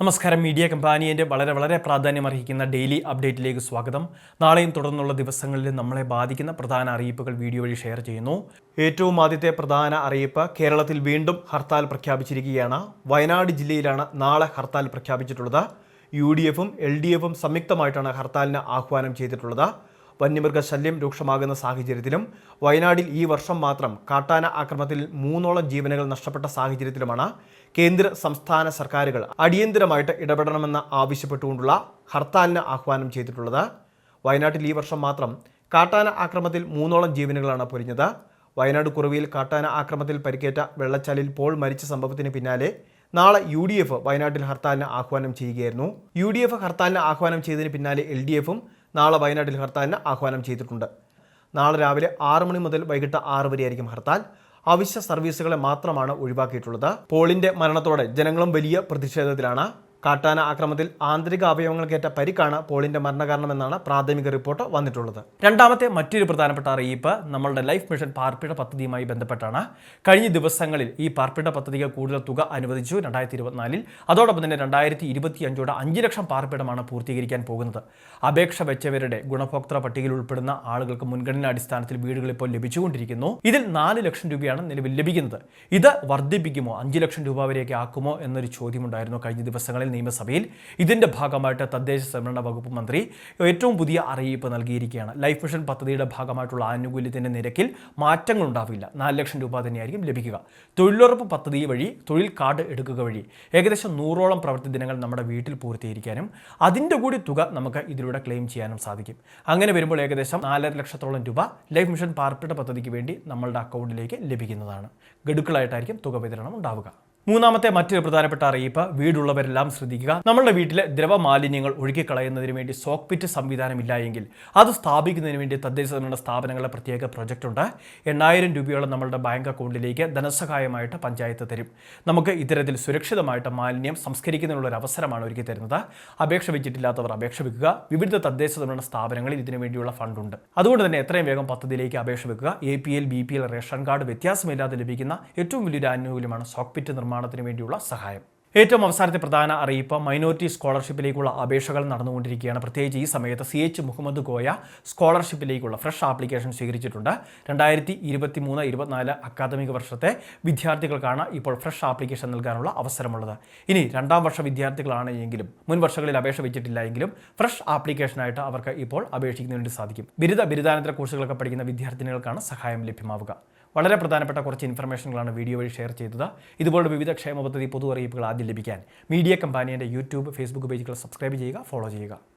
നമസ്കാരം. മീഡിയ കമ്പാനിയന്റെ വളരെ വളരെ പ്രാധാന്യം അർഹിക്കുന്ന ഡെയിലി അപ്ഡേറ്റിലേക്ക് സ്വാഗതം. നാളെയും തുടർന്നുള്ള ദിവസങ്ങളിൽ നമ്മളെ ബാധിക്കുന്ന പ്രധാന അറിയിപ്പുകൾ വീഡിയോ വഴി ഷെയർ ചെയ്യുന്നു. ഏറ്റവും ആദ്യത്തെ പ്രധാന അറിയിപ്പ് കേരളത്തിൽ വീണ്ടും ഹർത്താൽ പ്രഖ്യാപിച്ചിരിക്കുകയാണ്. വയനാട് ജില്ലയിലാണ് നാളെ ഹർത്താൽ പ്രഖ്യാപിച്ചിട്ടുള്ളത്. യു ഡി എഫും എൽ ഡി എഫും സംയുക്തമായിട്ടാണ് ഹർത്താലിന് ആഹ്വാനം ചെയ്തിട്ടുള്ളത്. വന്യമൃഗ ശല്യം രൂക്ഷമാകുന്ന സാഹചര്യത്തിലും വയനാടിൽ ഈ വർഷം മാത്രം കാട്ടാന ആക്രമണത്തിൽ മൂന്നോളം ജീവനുകൾ നഷ്ടപ്പെട്ട സാഹചര്യത്തിലുമാണ് കേന്ദ്ര സംസ്ഥാന സർക്കാരുകൾ അടിയന്തരമായിട്ട് ഇടപെടണമെന്ന് ആവശ്യപ്പെട്ടുകൊണ്ടുള്ള ഹർത്താലിന് ആഹ്വാനം ചെയ്തിട്ടുള്ളത്. വയനാട്ടിൽ ഈ വർഷം മാത്രം കാട്ടാന ആക്രമത്തിൽ മൂന്നോളം ജീവനുകളാണ് പൊലിഞ്ഞത്. വയനാട് കുറവിയിൽ കാട്ടാന ആക്രമത്തിൽ പരിക്കേറ്റ വെള്ളച്ചാലിൽ പോൾ മരിച്ച സംഭവത്തിന് പിന്നാലെ നാളെ യു ഡി എഫ് വയനാട്ടിൽ ഹർത്താലിന് ആഹ്വാനം ചെയ്യുകയായിരുന്നു. യു ഡി എഫ് ഹർത്താലിന് ആഹ്വാനം ചെയ്തതിന് പിന്നാലെ എൽ ഡി എഫും നാളെ വയനാട്ടിൽ ഹർത്താലിന് ആഹ്വാനം ചെയ്തിട്ടുണ്ട്. നാളെ രാവിലെ ആറ് മണി മുതൽ വൈകിട്ട് ആറ് വരെയായിരിക്കും ഹർത്താൽ. അവശ്യ സർവീസുകളെ മാത്രമാണ് ഒഴിവാക്കിയിട്ടുള്ളത്. പോളിന്റെ മരണത്തോടെ ജനങ്ങളും വലിയ പ്രതിഷേധത്തിലാണ്. കാട്ടാന ആക്രമത്തിൽ ആന്തരിക അവയവങ്ങൾക്കേറ്റ പരിക്കാണ് പോളിന്റെ മരണകാരണമെന്നാണ് പ്രാഥമിക റിപ്പോർട്ട് വന്നിട്ടുള്ളത്. രണ്ടാമത്തെ മറ്റൊരു പ്രധാനപ്പെട്ട അറിയിപ്പ് നമ്മളുടെ ലൈഫ് മിഷൻ പാർപ്പിട പദ്ധതിയുമായി ബന്ധപ്പെട്ടാണ്. കഴിഞ്ഞ ദിവസങ്ങളിൽ ഈ പാർപ്പിട പദ്ധതിക്ക് കൂടുതൽ തുക അനുവദിച്ചു രണ്ടായിരത്തി ഇരുപത്തിനാലിൽ അതോടൊപ്പം തന്നെ രണ്ടായിരത്തി ഇരുപത്തി അഞ്ചോടെ അഞ്ച് ലക്ഷം പാർപ്പിടമാണ് പൂർത്തീകരിക്കാൻ പോകുന്നത്. അപേക്ഷ വെച്ചവരുടെ ഗുണഭോക്തൃ പട്ടികയിൽ ഉൾപ്പെടുന്ന ആളുകൾക്ക് മുൻഗണനാ അടിസ്ഥാനത്തിൽ വീടുകൾ ഇപ്പോൾ ലഭിച്ചുകൊണ്ടിരിക്കുന്നു. ഇതിൽ നാല് ലക്ഷം രൂപയാണ് നിലവിൽ ലഭിക്കുന്നത്. ഇത് വർദ്ധിപ്പിക്കുമോ? അഞ്ച് ലക്ഷം രൂപ വരെയൊക്കെ ആക്കുമോ എന്നൊരു ചോദ്യമുണ്ടായിരുന്നു കഴിഞ്ഞ ദിവസങ്ങളിൽ നിയമസഭയിൽ ഇതിന്റെ ഭാഗമായിട്ട് തദ്ദേശ സ്വയംഭരണ വകുപ്പ് മന്ത്രി ഏറ്റവും പുതിയ അറിയിപ്പ് നൽകിയിരിക്കുകയാണ്. ലൈഫ് മിഷൻ പദ്ധതിയുടെ ഭാഗമായിട്ടുള്ള ആനുകൂല്യത്തിന്റെ നിരക്കിൽ മാറ്റങ്ങൾ ഉണ്ടാവില്ല നാല് ലക്ഷം രൂപ തന്നെയായിരിക്കും ലഭിക്കുക. തൊഴിലുറപ്പ് പദ്ധതി വഴി തൊഴിൽ കാർഡ് എടുക്കുക വഴി ഏകദേശം നൂറോളം പ്രവൃത്തി ദിനങ്ങൾ നമ്മുടെ വീട്ടിൽ പൂർത്തീകരിക്കാനും അതിന്റെ കൂടി തുക നമുക്ക് ഇതിലൂടെ ക്ലെയിം ചെയ്യാനും സാധിക്കും. അങ്ങനെ വരുമ്പോൾ ഏകദേശം നാലര ലക്ഷത്തോളം രൂപ ലൈഫ് മിഷൻ പാർപ്പിട പദ്ധതിക്ക് വേണ്ടി നമ്മളുടെ അക്കൗണ്ടിലേക്ക് ലഭിക്കുന്നതാണ്. ഗഡുക്കളായിട്ടായിരിക്കും തുക വിതരണം ഉണ്ടാവുക. മൂന്നാമത്തെ മറ്റൊരു പ്രധാനപ്പെട്ട അറിയിപ്പ് വീടുള്ളവരെല്ലാം ശ്രദ്ധിക്കുക. നമ്മുടെ വീട്ടിലെ ദ്രവമാലിന്യങ്ങൾ ഒഴുകിക്കളയുന്നതിന് വേണ്ടി സോക്ക് പിറ്റ് സംവിധാനമില്ല എങ്കിൽ അത് സ്ഥാപിക്കുന്നതിന് വേണ്ടി തദ്ദേശ സ്വയംഭരണ സ്ഥാപനങ്ങളുടെ പ്രത്യേക പ്രൊജക്റ്റ് ഉണ്ട്. എണ്ണായിരം രൂപയോളം നമ്മളുടെ ബാങ്ക് അക്കൗണ്ടിലേക്ക് ധനസഹായമായിട്ട് പഞ്ചായത്ത് തരും. നമുക്ക് ഇത്തരത്തിൽ സുരക്ഷിതമായിട്ട് മാലിന്യം സംസ്കരിക്കുന്നതിനുള്ള ഒരു അവസരമാണ് ഒരുക്കി തരുന്നത്. അപേക്ഷ വെച്ചിട്ടില്ലാത്തവർ അപേക്ഷ വെക്കുക. വിവിധ തദ്ദേശ സ്വയംഭരണ സ്ഥാപനങ്ങളിൽ ഇതിനു വേണ്ടിയുള്ള ഫണ്ടുണ്ട് അതുകൊണ്ട് തന്നെ എത്രയും വേഗം പദ്ധതിയിലേക്ക് അപേക്ഷ വെക്കുക. A P L B P L ration card വ്യത്യാസമില്ലാതെ ലഭിക്കുന്ന ഏറ്റവും വലിയൊരു ആനുകൂല്യമാണ് സോക്ക് പിറ്റ് നിർമ്മാണത്തിന് വേണ്ടിയുള്ള സഹായം. ഏറ്റവും അവസാനത്തെ പ്രധാന അറിയിപ്പ് മൈനോറിറ്റി സ്കോളർഷിപ്പിലേക്കുള്ള അപേക്ഷകൾ നടന്നുകൊണ്ടിരിക്കുകയാണ്. പ്രത്യേകിച്ച് ഈ സമയത്ത് സി എച്ച് മുഹമ്മദ് ഗോയ സ്കോളർഷിപ്പിലേക്കുള്ള ഫ്രഷ് ആപ്ലിക്കേഷൻ സ്വീകരിച്ചിട്ടുണ്ട്. രണ്ടായിരത്തി ഇരുപത്തി മൂന്ന് ഇരുപത്തിനാല് അക്കാദമിക വർഷത്തെ വിദ്യാർത്ഥികൾക്കാണ് ഇപ്പോൾ ഫ്രഷ് ആപ്ലിക്കേഷൻ നൽകാനുള്ള അവസരമുള്ളത്. ഇനി രണ്ടാം വർഷ വിദ്യാർത്ഥികളാണ് എങ്കിലും മുൻ വർഷങ്ങളിൽ അപേക്ഷ വെച്ചിട്ടില്ല എങ്കിലും ഫ്രഷ് ആപ്ലിക്കേഷനായിട്ട് അവർക്ക് ഇപ്പോൾ അപേക്ഷിക്കുന്നതിന് സാധിക്കും. ബിരുദ ബിരുദാനന്തര കോഴ്സുകളൊക്കെ പഠിക്കുന്ന വിദ്യാർത്ഥിനികൾക്കാണ് സഹായം ലഭ്യമാവുക. വളരെ പ്രധാനപ്പെട്ട കുറച്ച് ഇൻഫർമേഷനുകളാണ് വീഡിയോ വഴി ഷെയർ ചെയ്തത്. ഇതുപോലുള്ള വിവിധ ക്ഷേമ പദ്ധതി പൊതു അറിയിപ്പുകൾ ആദ്യം ലഭിക്കാൻ മീഡിയ കമ്പാനിയുടെ യൂട്യൂബ് ഫേസ്ബുക്ക് പേജുകൾ സബ്സ്ക്രൈബ് ചെയ്യുക ഫോളോ ചെയ്യുക.